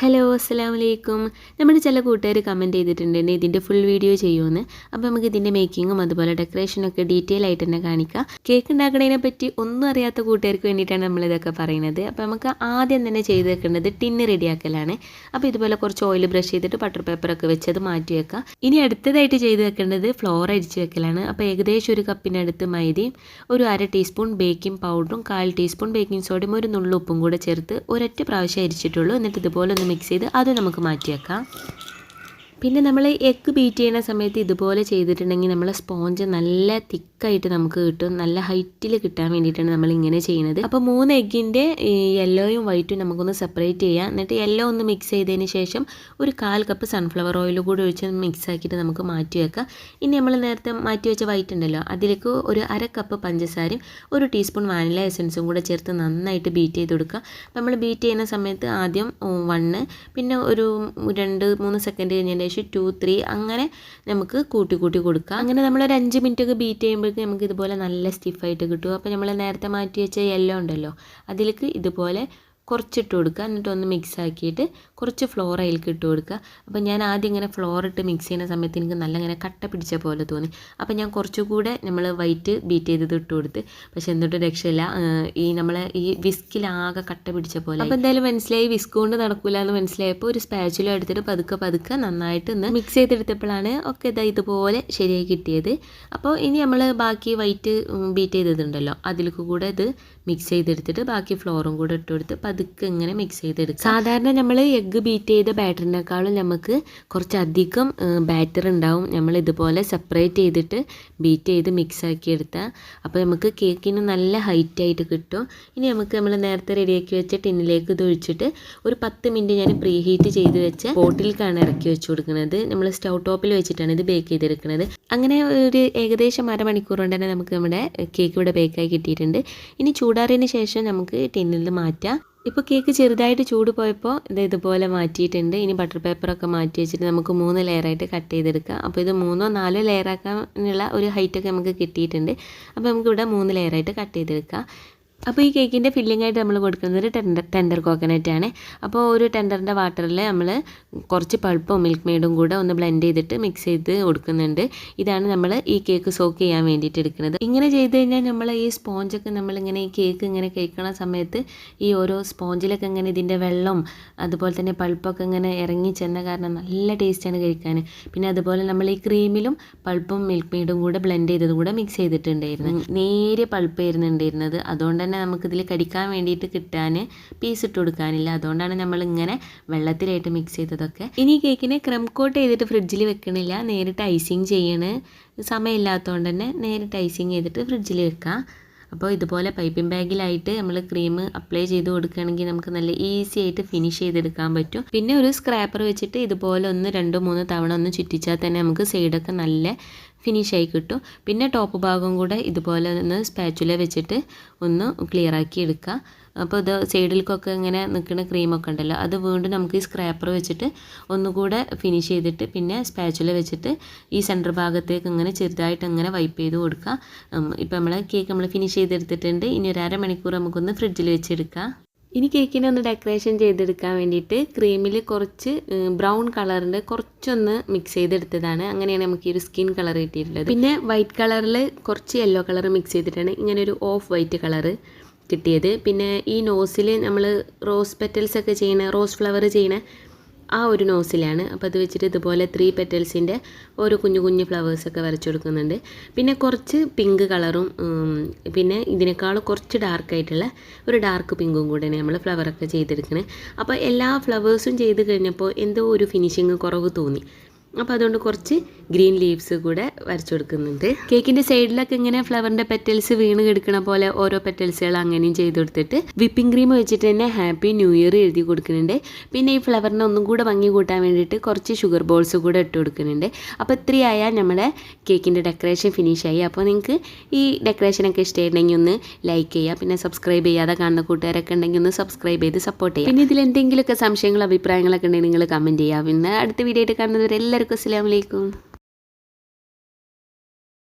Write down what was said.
Hello അസ്സാം വലൈക്കും നമ്മുടെ ചില കൂട്ടുകാർ കമന്റ് ചെയ്തിട്ടുണ്ട് ഇതിന്റെ ഫുൾ വീഡിയോ ചെയ്യുമെന്ന് അപ്പോൾ നമുക്ക് ഇതിന്റെ മേക്കിങ്ങും അതുപോലെ ഡെക്കറേഷനൊക്കെ ഡീറ്റെയിൽ ആയിട്ട് തന്നെ കാണിക്കാം. കേക്ക് ഉണ്ടാക്കുന്നതിനെ പറ്റി ഒന്നും അറിയാത്ത കൂട്ടുകാർക്ക് വേണ്ടിയിട്ടാണ് നമ്മളിതൊക്കെ പറയുന്നത്. അപ്പോൾ നമുക്ക് ആദ്യം തന്നെ ചെയ്ത് വെക്കേണ്ടത് ടിന്ന് റെഡിയാക്കലാണ് അപ്പോൾ ഇതുപോലെ കുറച്ച് ഓയിൽ ബ്രഷ് ചെയ്തിട്ട് ബട്ടർ പേപ്പറൊക്കെ വെച്ചത് മാറ്റി വെക്കാം. ഇനി അടുത്തതായിട്ട് ചെയ്ത് വെക്കേണ്ടത് ഫ്ലോർ അടിച്ച് വെക്കലാണ്. അപ്പോൾ ഏകദേശം ഒരു കപ്പിനടുത്ത് മൈദയും ഒരു അര ടീസ്പൂൺ ബേക്കിംഗ് പൗഡറും കാൽ ടീസ്പൂൺ ബേക്കിംഗ് സോഡയും ഒരു നുള്ളുപ്പും കൂടെ ചേർത്ത് ഒരൊറ്റ പ്രാവശ്യം അരിച്ചിട്ടുള്ളൂ. എന്നിട്ട് ഇതുപോലെ ഒന്ന് മിക്സ് ചെയ്ത് അത് നമുക്ക് മാറ്റി വെക്കാം പിന്നെ നമ്മൾ എഗ്ഗ് ബീറ്റ് ചെയ്യുന്ന സമയത്ത് ഇതുപോലെ ചെയ്തിട്ടുണ്ടെങ്കിൽ നമ്മൾ സ്പോഞ്ച് നല്ല തിക്കായിട്ട് നമുക്ക് കിട്ടും. നല്ല ഹൈറ്റിൽ കിട്ടാൻ വേണ്ടിയിട്ടാണ് നമ്മൾ ഇങ്ങനെ ചെയ്യുന്നത്. അപ്പോൾ മൂന്ന് എഗ്ഗിന്റെ യെല്ലോയും വൈറ്റും നമുക്കൊന്ന് സെപ്പറേറ്റ് ചെയ്യാം. എന്നിട്ട് യെല്ലോ ഒന്ന് മിക്സ് ചെയ്തതിന് ശേഷം ഒരു കാൽ കപ്പ് സൺഫ്ലവർ ഓയിൽ കൂടി ഒഴിച്ച് മിക്സ് ആക്കിയിട്ട് നമുക്ക് മാറ്റി വെക്കാം. ഇനി നമ്മൾ നേരത്തെ മാറ്റി വെച്ച വൈറ്റ് ഉണ്ടല്ലോ അതിലേക്ക് ഒരു അര കപ്പ് പഞ്ചസാരയും ഒരു ടീസ്പൂൺ വാനില എസൻസും കൂടെ ചേർത്ത് നന്നായിട്ട് ബീറ്റ് ചെയ്ത് കൊടുക്കുക നമ്മൾ ബീറ്റ് ചെയ്യുന്ന സമയത്ത് ആദ്യം വണ്ണ് പിന്നെ ഒരു രണ്ട് മൂന്ന് സെക്കൻഡ് കഴിഞ്ഞതിന് ശേഷം ടു ത്രീ അങ്ങനെ നമുക്ക് കൂട്ടി കൂട്ടി കൊടുക്കാം. അങ്ങനെ നമ്മൾ ഒരു അഞ്ച് മിനിറ്റ് ഒക്കെ ബീറ്റ് ചെയ്യുമ്പോഴേക്കും നമുക്ക് ഇതുപോലെ നല്ല സ്റ്റിഫായിട്ട് കിട്ടും. അപ്പോൾ നമ്മൾ നേരത്തെ മാറ്റി വെച്ച യെല്ലോ ഉണ്ടല്ലോ അതിലേക്ക് ഇതുപോലെ കുറച്ചിട്ട് കൊടുക്കുക. എന്നിട്ട് ഒന്ന് മിക്സ് ആക്കിയിട്ട് കുറച്ച് ഫ്ലോർ അതിലേക്ക് ഇട്ട് കൊടുക്കുക. അപ്പോൾ ഞാൻ ആദ്യം ഇങ്ങനെ ഫ്ലോർ ഇട്ട് മിക്സ് ചെയ്യുന്ന സമയത്ത് എനിക്ക് നല്ല ഇങ്ങനെ കട്ട പിടിച്ച പോലെ തോന്നി. അപ്പോൾ ഞാൻ കുറച്ചുകൂടെ നമ്മൾ വൈറ്റ് ബീറ്റ് ചെയ്തത് ഇട്ട് കൊടുത്ത്. പക്ഷേ എന്നിട്ട് രക്ഷയില്ല. ഈ നമ്മളെ ഈ വിസ്കിലാകെ കട്ട പിടിച്ച പോലെ അപ്പോൾ എന്തായാലും മനസ്സിലായി വിസ്ക് കൊണ്ട് നടക്കില്ല എന്ന് മനസ്സിലായപ്പോൾ ഒരു സ്പാച്ചുല എടുത്തിട്ട് പതുക്കെ പതുക്കെ നന്നായിട്ട് ഒന്ന് മിക്സ് ചെയ്തെടുത്തപ്പോഴാണ് ഒക്കെ ഇതാ ഇതുപോലെ ശരിയായി കിട്ടിയത്. അപ്പോൾ ഇനി നമ്മൾ ബാക്കി വൈറ്റ് ബീറ്റ് ചെയ്തതുണ്ടല്ലോ. അതിലേക്ക് കൂടെ ഇത് മിക്സ് ചെയ്തെടുത്തിട്ട് ബാക്കി ഫ്ലോറും കൂടെ ഇട്ട് കൊടുത്ത് പതുക്കെ ഇങ്ങനെ മിക്സ് ചെയ്തെടുക്കുക സാധാരണ നമ്മൾ എഗ്ഗ് ബീറ്റ് ചെയ്ത ബാറ്ററിനേക്കാളും നമുക്ക് കുറച്ചധികം ബാറ്റർ ഉണ്ടാവും. നമ്മൾ ഇതുപോലെ സെപ്പറേറ്റ് ചെയ്തിട്ട് ബീറ്റ് ചെയ്ത് മിക്സ് ആക്കി എടുത്താൽ അപ്പോൾ നമുക്ക് കേക്കിന് നല്ല ഹൈറ്റ് ആയിട്ട് കിട്ടും. ഇനി നമുക്ക് നമ്മൾ നേരത്തെ റെഡിയാക്കി വെച്ച ടിന്നിലേക്ക് ഇത് ഒഴിച്ചിട്ട് ഒരു പത്ത് മിനിറ്റ് ഞാൻ പ്രീ ഹീറ്റ് ചെയ്ത് വെച്ച ബോട്ടിലേക്കാണ് ഇറക്കി വെച്ച് കൊടുക്കുന്നത്. നമ്മൾ സ്റ്റൗ ടോപ്പിൽ വെച്ചിട്ടാണ് ഇത് ബേക്ക് ചെയ്തെടുക്കുന്നത്. അങ്ങനെ ഒരു ഏകദേശം അരമണിക്കൂർ കൊണ്ട് തന്നെ നമുക്ക് നമ്മുടെ കേക്ക് ഇവിടെ ബേക്കായി കിട്ടിയിട്ടുണ്ട്. ഇനി ചൂടാറിയതിന് ശേഷം നമുക്ക് ടിന്നിൽ മാറ്റാം. ഇപ്പോൾ കേക്ക് ചെറുതായിട്ട് ചൂട് പോയപ്പോൾ ഇത് ഇതുപോലെ മാറ്റിയിട്ടുണ്ട്. ഇനി ബട്ടർ പേപ്പറൊക്കെ മാറ്റി വെച്ചിട്ട് നമുക്ക് മൂന്ന് ലെയറായിട്ട് കട്ട് ചെയ്തെടുക്കാം. അപ്പോൾ ഇത് മൂന്നോ നാലോ ലെയറാക്കാനുള്ള ഒരു ഹൈറ്റൊക്കെ നമുക്ക് കിട്ടിയിട്ടുണ്ട്. അപ്പോൾ നമുക്കിവിടെ മൂന്ന് ലെയറായിട്ട് കട്ട് ചെയ്തെടുക്കാം. അപ്പോൾ ഈ കേക്കിന്റെ ഫില്ലിംഗ് ആയിട്ട് നമ്മൾ കൊടുക്കുന്നത് ഒരു ടെൻഡർ ടെൻഡർ കോക്കനറ്റ് ആണ്. അപ്പോൾ ഒരു ടെൻഡറിന്റെ വാട്ടറിൽ നമ്മൾ കുറച്ച് പൾപ്പും മിൽക്ക് മെയ്ഡും കൂടെ ഒന്ന് ബ്ലെൻഡ് ചെയ്തിട്ട് മിക്സ് ചെയ്ത് കൊടുക്കുന്നുണ്ട്. ഇതാണ് നമ്മൾ ഈ കേക്ക് സോക്ക് ചെയ്യാൻ വേണ്ടിയിട്ട് എടുക്കുന്നത്. ഇങ്ങനെ ചെയ്ത് കഴിഞ്ഞാൽ നമ്മൾ ഈ സ്പോഞ്ചൊക്കെ നമ്മളിങ്ങനെ ഈ കേക്ക് ഇങ്ങനെ കഴിക്കണ സമയത്ത് ഈ ഓരോ സ്പോഞ്ചിലൊക്കെ ഇങ്ങനെ ഇതിന്റെ വെള്ളം അതുപോലെ തന്നെ പൾപ്പൊക്കെ ഇങ്ങനെ ഇറങ്ങി ചെന്ന കാരണം നല്ല ടേസ്റ്റാണ് കഴിക്കാൻ പിന്നെ അതുപോലെ നമ്മൾ ഈ ക്രീമിലും പൾപ്പും മിൽക്ക് മെയ്ഡും കൂടെ ബ്ലെൻഡ് ചെയ്തതും കൂടെ മിക്സ് ചെയ്തിട്ടുണ്ടായിരുന്നു. നേരിയ പൾപ്പായിരുന്നു ഉണ്ടായിരുന്നത്. അതുകൊണ്ട് തന്നെ നമുക്കിതിൽ കടിക്കാൻ വേണ്ടിയിട്ട് കിട്ടാൻ പീസ് ഇട്ട് കൊടുക്കാനില്ല. അതുകൊണ്ടാണ് നമ്മൾ ഇങ്ങനെ വെള്ളത്തിലായിട്ട് മിക്സ് ചെയ്തതൊക്കെ. ഇനി കേക്കിനെ ക്രം കോട്ട് ചെയ്തിട്ട് ഫ്രിഡ്ജിൽ വെക്കണില്ല. നേരിട്ട് ഐസിങ് ചെയ്യണ്. സമയമില്ലാത്തതുകൊണ്ട് തന്നെ നേരിട്ട് ഐസിങ് ചെയ്തിട്ട് ഫ്രിഡ്ജിൽ വെക്കാം. അപ്പോൾ ഇതുപോലെ പൈപ്പിംഗ് ബാഗിലായിട്ട് നമ്മൾ ക്രീം അപ്ലൈ ചെയ്ത് കൊടുക്കുകയാണെങ്കിൽ നമുക്ക് നല്ല ഈസി ആയിട്ട് ഫിനിഷ് ചെയ്തെടുക്കാൻ പറ്റും. പിന്നെ ഒരു സ്ക്രാപ്പർ വെച്ചിട്ട് ഇതുപോലെ ഒന്ന് രണ്ടോ മൂന്നോ തവണ ഒന്ന് ചുറ്റിച്ചാൽ തന്നെ നമുക്ക് സൈഡൊക്കെ നല്ല ഫിനിഷ് ആയി കിട്ടും. പിന്നെ ടോപ്പ് ഭാഗം കൂടെ ഇതുപോലെ ഒന്ന് സ്പാച്ചുല വെച്ചിട്ട് ഒന്ന് ക്ലിയർ ആക്കി എടുക്കുക. അപ്പോൾ ഇത് സൈഡിലേക്കൊക്കെ ഇങ്ങനെ നിൽക്കുന്ന ക്രീമൊക്കെ ഉണ്ടല്ലോ അത് വീണ്ടും നമുക്ക് ഈ സ്ക്രാപ്പർ വെച്ചിട്ട് ഒന്നുകൂടെ ഫിനിഷ് ചെയ്തിട്ട് പിന്നെ സ്പാച്ചുല വെച്ചിട്ട് ഈ സെന്റർ ഭാഗത്തേക്ക് ഇങ്ങനെ ചെറുതായിട്ട് ഇങ്ങനെ വൈപ്പ് ചെയ്ത് കൊടുക്കുക. ഇപ്പോൾ നമ്മൾ കേക്ക് നമ്മൾ ഫിനിഷ് ചെയ്തെടുത്തിട്ടുണ്ട്. ഇനി ഒരു അരമണിക്കൂർ നമുക്കൊന്ന് ഫ്രിഡ്ജിൽ വെച്ചെടുക്കാം. ഇനി കേക്കിനെ ഒന്ന് ഡെക്കറേഷൻ ചെയ്തെടുക്കാൻ വേണ്ടിയിട്ട് ക്രീമിൽ കുറച്ച് ബ്രൗൺ കളറിന്റെ കുറച്ചൊന്ന് മിക്സ് ചെയ്തെടുത്തതാണ്. അങ്ങനെയാണ് നമുക്ക് ഈ ഒരു സ്കിൻ കളർ കിട്ടിയിട്ടുള്ളത്. പിന്നെ വൈറ്റ് കളറിൽ കുറച്ച് യെല്ലോ കളർ മിക്സ് ചെയ്തിട്ടാണ് ഇങ്ങനെ ഒരു ഓഫ് വൈറ്റ് കളർ കിട്ടിയത്. പിന്നെ ഈ നോസിൽ നമ്മൾ റോസ് പെറ്റൽസ് ഒക്കെ ചെയ്യണ റോസ് ഫ്ലവർ ചെയ്യണ ആ ഒരു നോസിലാണ്. അപ്പോൾ അത് വെച്ചിട്ട് ഇതുപോലെ ത്രീ പെറ്റൽസിന്റെ ഓരോ കുഞ്ഞു കുഞ്ഞു ഫ്ലവേഴ്സൊക്കെ വരച്ചു കൊടുക്കുന്നുണ്ട്. പിന്നെ കുറച്ച് പിങ്ക് കളറും പിന്നെ ഇതിനേക്കാൾ കുറച്ച് ഡാർക്കായിട്ടുള്ള ഒരു ഡാർക്ക് പിങ്കും കൂടെ നമ്മൾ ഫ്ലവറൊക്കെ ചെയ്തെടുക്കണേ. അപ്പോൾ എല്ലാ ഫ്ലവേഴ്സും ചെയ്ത് കഴിഞ്ഞപ്പോൾ എന്തോ ഒരു ഫിനിഷിങ് കുറവ് തോന്നി. അപ്പോൾ അതുകൊണ്ട് കുറച്ച് ഗ്രീൻ ലീവ്സ് കൂടെ വരച്ചു കൊടുക്കുന്നുണ്ട്. കേക്കിന്റെ സൈഡിലൊക്കെ ഇങ്ങനെ ഫ്ലവറിന്റെ പെറ്റൽസ് വീണ് കിടക്കണ പോലെ ഓരോ പെറ്റൽസുകൾ അങ്ങനെയും ചെയ്ത് കൊടുത്തിട്ട് വിപ്പിംഗ് ക്രീം വെച്ചിട്ട് തന്നെ ഹാപ്പി ന്യൂ ഇയർ എഴുതി കൊടുക്കുന്നുണ്ട്. പിന്നെ ഈ ഫ്ലവറിനെ ഒന്നും കൂടെ ഭംഗി കൂട്ടാൻ വേണ്ടിയിട്ട് കുറച്ച് ഷുഗർ ബോൾസ് കൂടെ ഇട്ട് കൊടുക്കുന്നുണ്ട്. അപ്പോൾ ഇത്രയായാൽ നമ്മുടെ കേക്കിന്റെ ഡെക്കറേഷൻ ഫിനിഷ് ആയി. അപ്പോൾ നിങ്ങൾക്ക് ഈ ഡെക്കറേഷനൊക്കെ ഇഷ്ടമായിട്ടുണ്ടെങ്കിൽ ഒന്ന് ലൈക്ക് ചെയ്യുക. പിന്നെ സബ്സ്ക്രൈബ് ചെയ്യാതെ കാണുന്ന കൂട്ടുകാരൊക്കെ ഉണ്ടെങ്കിൽ ഒന്ന് സബ്സ്ക്രൈബ് ചെയ്ത് സപ്പോർട്ട് ചെയ്യുക. പിന്നെ ഇതിൽ എന്തെങ്കിലുമൊക്കെ സംശയങ്ങളോ അഭിപ്രായങ്ങളൊക്കെ ഉണ്ടെങ്കിൽ നിങ്ങൾ കമന്റ് ചെയ്യുക. പിന്നെ അടുത്ത വീഡിയോ ആയിട്ട് കാണുന്നവരെല്ലാവർക്കും അസ്സാം വലൈക്കും